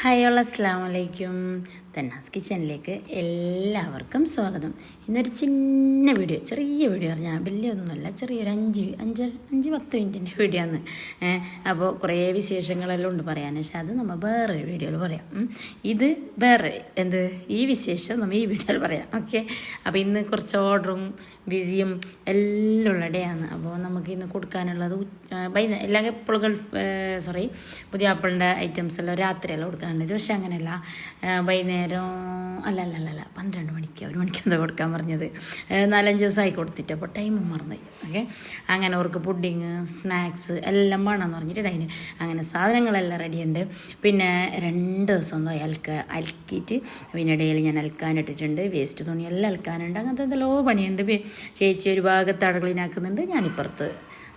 Hi all അസ്സാം വലൈക്കും തന്നാസ് കിച്ചണിലേക്ക് എല്ലാവർക്കും സ്വാഗതം. ഇന്നൊരു ചിന്ന വീഡിയോ ചെറിയ വീഡിയോ പറഞ്ഞാൽ വലിയൊന്നുമല്ല ചെറിയൊരു അഞ്ച് അഞ്ച് അഞ്ച് പത്ത് മിനിറ്റിന്റെ വീഡിയോ ആണ്. അപ്പോൾ കുറേ വിശേഷങ്ങളെല്ലാം ഉണ്ട് പറയാൻ പക്ഷെ അത് നമ്മൾ വേറൊരു വീഡിയോയിൽ പറയാം. ഇത് വേറെ എന്ത്? ഈ വിശേഷം നമ്മൾ ഈ വീഡിയോയിൽ പറയാം. ഓക്കെ? അപ്പോൾ ഇന്ന് കുറച്ച് ഓർഡറും ബിസിയും എല്ലാം ഉള്ള ഡേ ആണ്. അപ്പോൾ നമുക്ക് ഇന്ന് കൊടുക്കാനുള്ളത് വൈകുന്നേരം എല്ലാം എപ്പോഴും ഗൾഫ് സോറി പുതിയ ആപ്പിളിന്റെ ഐറ്റംസ് എല്ലാം രാത്രിയെല്ലാം കൊടുക്കാനുള്ളത് പക്ഷെ അങ്ങനെയല്ല. വൈകുന്നേരം അല്ല അല്ല അല്ല അല്ല പന്ത്രണ്ട് മണിക്ക് ഒരു മണിക്ക് എന്താ കൊടുക്കാൻ പറഞ്ഞത്? നാലഞ്ച് ദിവസമായി കൊടുത്തിട്ട് അപ്പോൾ ടൈമും മറന്നുപോയി. ഓക്കെ? അങ്ങനെ അവർക്ക് പുഡിങ് സ്നാക്സ് എല്ലാം വേണമെന്ന് പറഞ്ഞിട്ട് അതിന് അങ്ങനെ സാധനങ്ങളെല്ലാം റെഡിയുണ്ട് പിന്നെ രണ്ട് ദിവസം ഒന്നും അലക്ക അലക്കിയിട്ട് പിന്നെ ഇടയിൽ ഞാൻ അലക്കാനിട്ടിട്ടുണ്ട് വേസ്റ്റ് തുണിയെല്ലാം അലക്കാനുണ്ട് അങ്ങനത്തെ എന്തെല്ലോ പണിയുണ്ട്. ചേച്ചി ഒരു ഭാഗത്ത് അടകളിനാക്കുന്നുണ്ട് ഞാനിപ്പുറത്ത്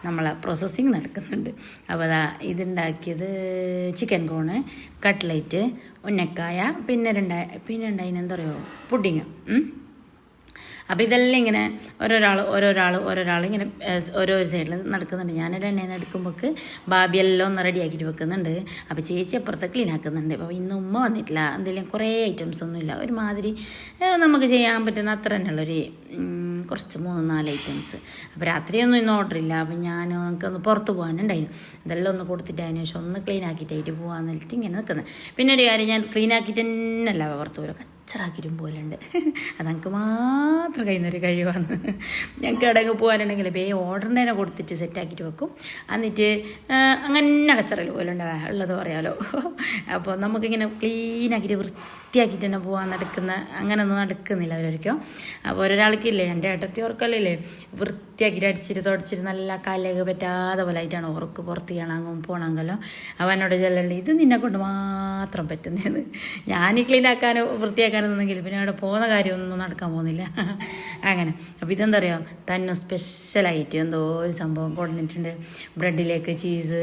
നമ്മളെ പ്രോസസ്സിങ് നടക്കുന്നുണ്ട്. അപ്പോൾ അതാ ഇതുണ്ടാക്കിയത് ചിക്കൻ കോണ് കട്ട്ലേറ്റ് ഉന്നക്കായ പിന്നെ രണ്ട പിന്നെ ഉണ്ടായിന് എന്താ പറയുക പുഡിങ് അപ്പോൾ ഇതെല്ലാം ഇങ്ങനെ ഓരോരാൾ ഓരോരാൾ ഓരോരാൾ ഇങ്ങനെ ഓരോ സൈഡിൽ നടക്കുന്നുണ്ട്. ഞാനൊരു എണ്ണയിൽ നിന്ന് എടുക്കുമ്പോൾക്ക് ബാബിയെല്ലാം ഒന്ന് റെഡിയാക്കിയിട്ട് വെക്കുന്നുണ്ട്. അപ്പോൾ ചേച്ചി അപ്പുറത്ത് ക്ലീൻ ആക്കുന്നുണ്ട്. അപ്പോൾ ഇന്ന് ഉമ്മ വന്നിട്ടില്ല. എന്തെങ്കിലും കുറേ ഐറ്റംസ് ഒന്നുമില്ല. ഒരുമാതിരി നമുക്ക് ചെയ്യാൻ പറ്റുന്ന അത്ര തന്നെയുള്ളൊരു കുറച്ച് മൂന്ന് നാല് ഐറ്റംസ് അപ്പോൾ രാത്രിയൊന്നും ഇന്ന് ഓർഡർ ഇല്ല. അപ്പം ഞാൻ നമുക്കൊന്ന് പുറത്ത് പോകാനുണ്ടായിരുന്നു. ഇതെല്ലാം ഒന്ന് കൊടുത്തിട്ട് അതിന് ശേഷം ഒന്ന് ക്ലീൻ ആക്കിയിട്ടായിട്ട് പോകാമെന്നിട്ട് ഇങ്ങനെ നിൽക്കുന്നത് പിന്നെ ഒരു കാര്യം ഞാൻ ക്ലീൻ ആക്കിയിട്ട് തന്നെയല്ല പുറത്ത് പോലും കച്ചറാക്കിയിട്ടും പോലുണ്ട്. അത് ഞങ്ങൾക്ക് മാത്രം കഴിയുന്നൊരു കഴിവാണ്. ഞങ്ങൾക്ക് ഇടങ്ങ് പോകാനുണ്ടെങ്കിൽ ബേ ഓർഡറിന്റെ തന്നെ കൊടുത്തിട്ട് സെറ്റാക്കിയിട്ട് വെക്കും. എന്നിട്ട് അങ്ങനെ കച്ചറയിൽ പോലുണ്ട്. ഉള്ളത് പറയാമല്ലോ അപ്പോൾ നമുക്കിങ്ങനെ ക്ലീനാക്കിയിട്ട് വൃത്തിയാക്കിയിട്ട് തന്നെ പോകാൻ നടക്കുന്ന അങ്ങനെയൊന്നും നടക്കുന്നില്ല അവരൊരിക്കും അപ്പോൾ ഒരാൾക്കില്ലേ എന്റെ ഏട്ടത്തി ഓർക്കല്ലേ വൃത്തിയാക്കിയിട്ട് അടിച്ചിട്ട് തുടച്ചിട്ട് നല്ല കാലേക്ക് പറ്റാതെ പോലെ ആയിട്ടാണ് ഓർക്ക് പുറത്ത് കാണാൻ പോകണമെങ്കിലോ അവനോട് ചെല്ലല്ലേ ഇത് നിന്നെ കൊണ്ട് മാത്രം പറ്റുന്നതെന്ന് ഞാൻ ക്ലീനാക്കാൻ ആക്കാനോ വൃത്തിയാക്കാനോ നിന്നെങ്കിൽ പിന്നെ അവിടെ പോകുന്ന കാര്യമൊന്നും നടക്കാൻ പോകുന്നില്ല. അങ്ങനെ. അപ്പോൾ ഇതെന്താ പറയുക തന്നെ സ്പെഷ്യലായിട്ട് എന്തോ ഒരു സംഭവം കൊണ്ടുവന്നിട്ടുണ്ട് ബ്രെഡിലേക്ക് ചീസ്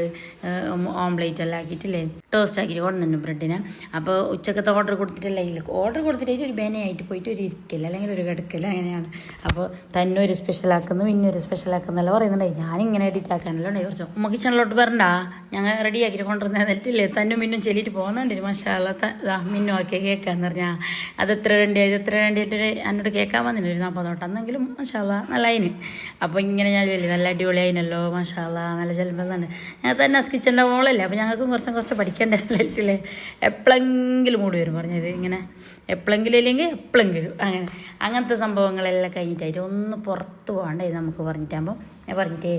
ഓംലേറ്റ് എല്ലാം ആക്കിയിട്ടില്ലേ? ടോസ്റ്റ് ആക്കിയിട്ട് കൊണ്ടുവന്നിട്ടുണ്ട് ബ്രെഡിനെ. അപ്പോൾ ഉച്ചക്കത്തെ ഓർഡർ കൊടുത്തിട്ടല്ല. ഇല്ല ഓർഡർ കൊടുത്തിട്ട് ഒരു ബേനയായിട്ട് പോയിട്ട് ഒരു ഇരിക്കില്ല അല്ലെങ്കിൽ ഒരു കിടക്കില്ല അങ്ങനെയാണ്. അപ്പോൾ തന്നെ ഒരു സ്പെഷ്യൽ ആക്കുന്നു പിന്നെ ഒരു സ്പെഷ്യലാക്കുന്നല്ല പറയുന്നുണ്ടായി. ഞാനിങ്ങനെ എഡിറ്റ് ആക്കാനല്ലോ ഉണ്ടായി. കുറച്ച് ഉമ്മ കിച്ചണിലോട്ട് വരണ്ട ഞങ്ങൾ റെഡി ആക്കിയിട്ട് കൊണ്ടുവന്ന നിലത്തില്ലേ തന്നും മിന്നും ചെല്ലിയിട്ട് പോകുന്നുണ്ട് മഷാല മിന്നും ആക്കിയ കേൾക്കാന്ന് പറഞ്ഞാൽ അത് എത്ര വേണ്ടി ഇത് എത്ര വേണ്ടിയിട്ട് എന്നോട് കേൾക്കാൻ വന്നില്ല ഒരു നാൽപ്പത് തൊട്ട് അന്നെങ്കിലും മഷാല നല്ല അതിന് അപ്പോൾ ഇങ്ങനെ ഞാൻ ചൊല്ലി നല്ല അടിപൊളി അതിനല്ലോ മഷാല നല്ല ചെല്ലുമ്പോഴുണ്ട് ഞാൻ തന്നെ അസ്കിച്ചന്റെ മോളല്ലേ അപ്പോൾ ഞങ്ങൾക്കും കുറച്ചും കുറച്ച് പഠിക്കേണ്ടതല്ലേ എപ്പോഴെങ്കിലും മൂടി വരും പറഞ്ഞത്. ഇങ്ങനെ എപ്പോഴെങ്കിലും ഇല്ലെങ്കിൽ എപ്പോഴെങ്കിലും അങ്ങനെ. അങ്ങനത്തെ സംഭവങ്ങളെല്ലാം കഴിഞ്ഞിട്ടായിട്ട് ഒന്ന് പുറത്ത് പോകണ്ടേ നമുക്ക് പറഞ്ഞിട്ടാകുമ്പോൾ ഞാൻ പറഞ്ഞിട്ട്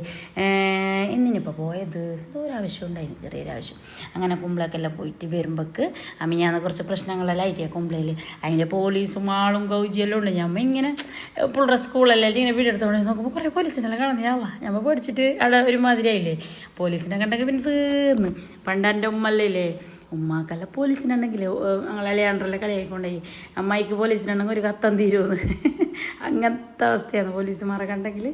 ഇന്നിനിപ്പോൾ പോയത് എന്തോ ഒരു ആവശ്യം ഉണ്ടായിരുന്നു ചെറിയൊരാവശ്യം അങ്ങനെ കുമ്പളക്കെല്ലാം പോയിട്ട് വരുമ്പോൾക്ക് അമ്മ കുറച്ച് പ്രശ്നങ്ങളെല്ലാം ആയിട്ടേ കുമ്പളയിൽ അതിന്റെ പോലീസും ആളും ഗൗജിയെല്ലാം ഉണ്ട്. ഞമ്മ ഇങ്ങനെ പിള്ളേരെ സ്കൂളെല്ലാം ഇങ്ങനെ വീടെടുത്തോണ്ട് നോക്കുമ്പോൾ കുറേ പോലീസിനെല്ലാം കാണുന്നു. ഞാൻ ഞമ്മ പഠിച്ചിട്ട് അവിടെ ഒരുമാതിരിയായില്ലേ പോലീസിനെ കണ്ടെങ്കിൽ പിന്നെ തീർന്ന്. പണ്ട് എന്റെ ഉമ്മല്ലേ ഉമ്മാക്കല്ല പോലീസിനുണ്ടെങ്കിൽ ഞങ്ങൾ അളിയാണ്ടല്ലേ കളിയായിക്കൊണ്ടേ അമ്മായിക്ക് പോലീസിനുണ്ടെങ്കിൽ ഒരു കത്തം തീരുമെന്ന് അങ്ങനത്തെ അവസ്ഥയാണ് പോലീസുമാരെ കണ്ടെങ്കിൽ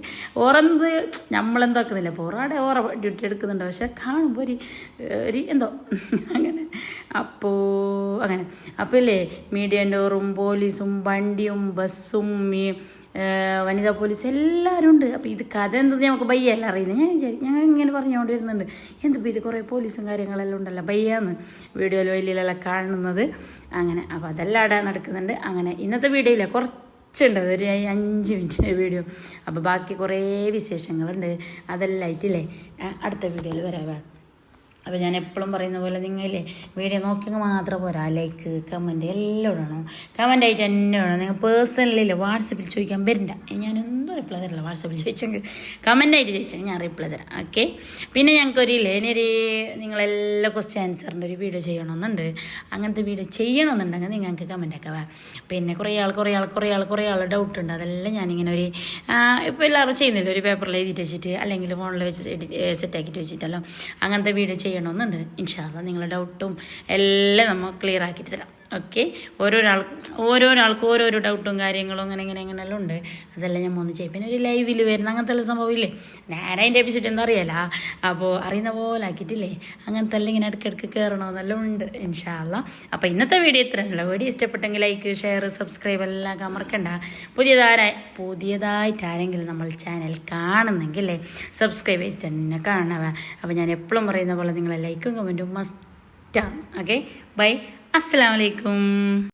ഓറന്ത് നമ്മളെന്താക്കുന്നില്ല അപ്പോൾ ഓറാടെ ഓറ ഡ്യൂട്ടി എടുക്കുന്നുണ്ട്. പക്ഷെ കാണുമ്പോൾ ഒരു ഒരു എന്തോ അങ്ങനെ. അപ്പോൾ അങ്ങനെ. അപ്പോൾ ഇല്ലേ മീഡിയ ഡോറും പോലീസും വണ്ടിയും ബസ്സും വനിതാ പോലീസ് എല്ലാവരും ഉണ്ട്. അപ്പോൾ ഇത് കഥ എന്തെന്ന് നമുക്ക് ബയ്യല്ല അറിയുന്നത് ഞാൻ വിചാരിക്കും ഞങ്ങൾ ഇങ്ങനെ പറഞ്ഞുകൊണ്ട് വരുന്നുണ്ട്. എന്തിപ്പോൾ ഇത് കുറേ പോലീസും കാര്യങ്ങളെല്ലാം ഉണ്ടല്ലോ. ബയ്യാന്ന് വീഡിയോയിൽ വലിയിലെല്ലാം കാണുന്നത്. അങ്ങനെ. അപ്പോൾ അതെല്ലാം അവിടെ നടക്കുന്നുണ്ട്. അങ്ങനെ. ഇന്നത്തെ വീഡിയോയില്ല കുറച്ചുണ്ട് അതൊരു അഞ്ച് മിനിറ്റ് വീഡിയോ. അപ്പോൾ ബാക്കി കുറേ വിശേഷങ്ങളുണ്ട്. അതെല്ലാം ആയിട്ടില്ലേ അടുത്ത വീഡിയോയിൽ വരാവേ അപ്പോൾ ഞാൻ എപ്പോഴും പറയുന്ന പോലെ നിങ്ങളില്ലേ വീഡിയോ നോക്കിയെങ്കിൽ മാത്രം പോരാ. ലൈക്ക് കമന്റ് എല്ലാം ഇടണം. കമന്റ് ആയിട്ട് തന്നെ വേണം നിങ്ങൾ പേഴ്സണലില്ല വാട്സപ്പിൽ ചോദിക്കാൻ വരില്ല ഞാനൊന്നും റിപ്ലൈ തരില്ല. വാട്സപ്പിൽ ചോദിച്ചെങ്കിൽ കമന്റ് ആയിട്ട് ചോദിച്ചെങ്കിൽ ഞാൻ റിപ്ലൈ തരാം. ഓക്കെ പിന്നെ ഞങ്ങൾക്കൊരു ഇല്ലേ ഇനിയൊരു നിങ്ങളെല്ലാ ക്വസ്റ്റ്യൻ ആൻസറിന്റെ ഒരു വീഡിയോ ചെയ്യണമെന്നുണ്ട്. അങ്ങനത്തെ വീഡിയോ ചെയ്യണമെന്നുണ്ടെങ്കിൽ നിങ്ങൾക്ക് കമന്റ് ഒക്കെ പിന്നെ കുറേ ആൾ കുറേ ആൾ കുറേ ആൾ കുറേ ആൾ ഡൗട്ട് ഉണ്ട്. അതെല്ലാം ഞാനിങ്ങനെ ഒരു ഇപ്പോൾ എല്ലാവരും ചെയ്യുന്നില്ല? ഒരു പേപ്പറിൽ എഴുതിയിട്ട് വെച്ചിട്ട് അല്ലെങ്കിൽ ഫോണിൽ വെച്ച് സെറ്റ് സെറ്റാക്കിയിട്ട് വെച്ചിട്ടല്ലോ. അങ്ങനത്തെ വീഡിയോ ചെയ്യണമെന്നുണ്ട്. ഇൻഷാല്ല നിങ്ങളുടെ ഡൗട്ടും എല്ലാം നമ്മൾ ക്ലിയർ ആക്കിയിട്ട് തരാം. ഓക്കെ. ഓരോരാൾ ഓരോരാൾക്കും ഓരോരോ ഡൗട്ടും കാര്യങ്ങളും അങ്ങനെ ഇങ്ങനെ അങ്ങനെയെല്ലാം ഉണ്ട്. അതെല്ലാം ഞാൻ വന്ന് ചെയ്യും. പിന്നെ ഒരു ലൈവിൽ വരുന്ന അങ്ങനത്തെ എല്ലാം സംഭവമില്ലേ? നേരെ അതിന്റെ എപ്പിസോഡ് എന്താ അറിയാല. അപ്പോൾ അറിയുന്ന പോലെ ആക്കിയിട്ടില്ലേ? അങ്ങനത്തെ എല്ലാം ഇങ്ങനെ ഇടയ്ക്കിടയ്ക്ക് കയറണമെന്നെല്ലാം ഉണ്ട്. ഇൻഷാല്ല അപ്പോൾ ഇന്നത്തെ വീഡിയോ ഇത്രയല്ല വീഡിയോ ഇഷ്ടപ്പെട്ടെങ്കിൽ ലൈക്ക് ഷെയർ സബ്സ്ക്രൈബ് എല്ലാം കമർക്കണ്ട പുതിയതാരായി പുതിയതായിട്ട് ആരെങ്കിലും നമ്മൾ ചാനൽ കാണുന്നെങ്കിൽ സബ്സ്ക്രൈബ് ചെയ്ത് തന്നെ കാണുക. അപ്പോൾ ഞാൻ എപ്പോഴും പറയുന്ന പോലെ നിങ്ങളെ ലൈക്കും കമന്റും മസ്റ്റാണ് ഓക്കെ ബൈ അസ്സലാമലൈക്കും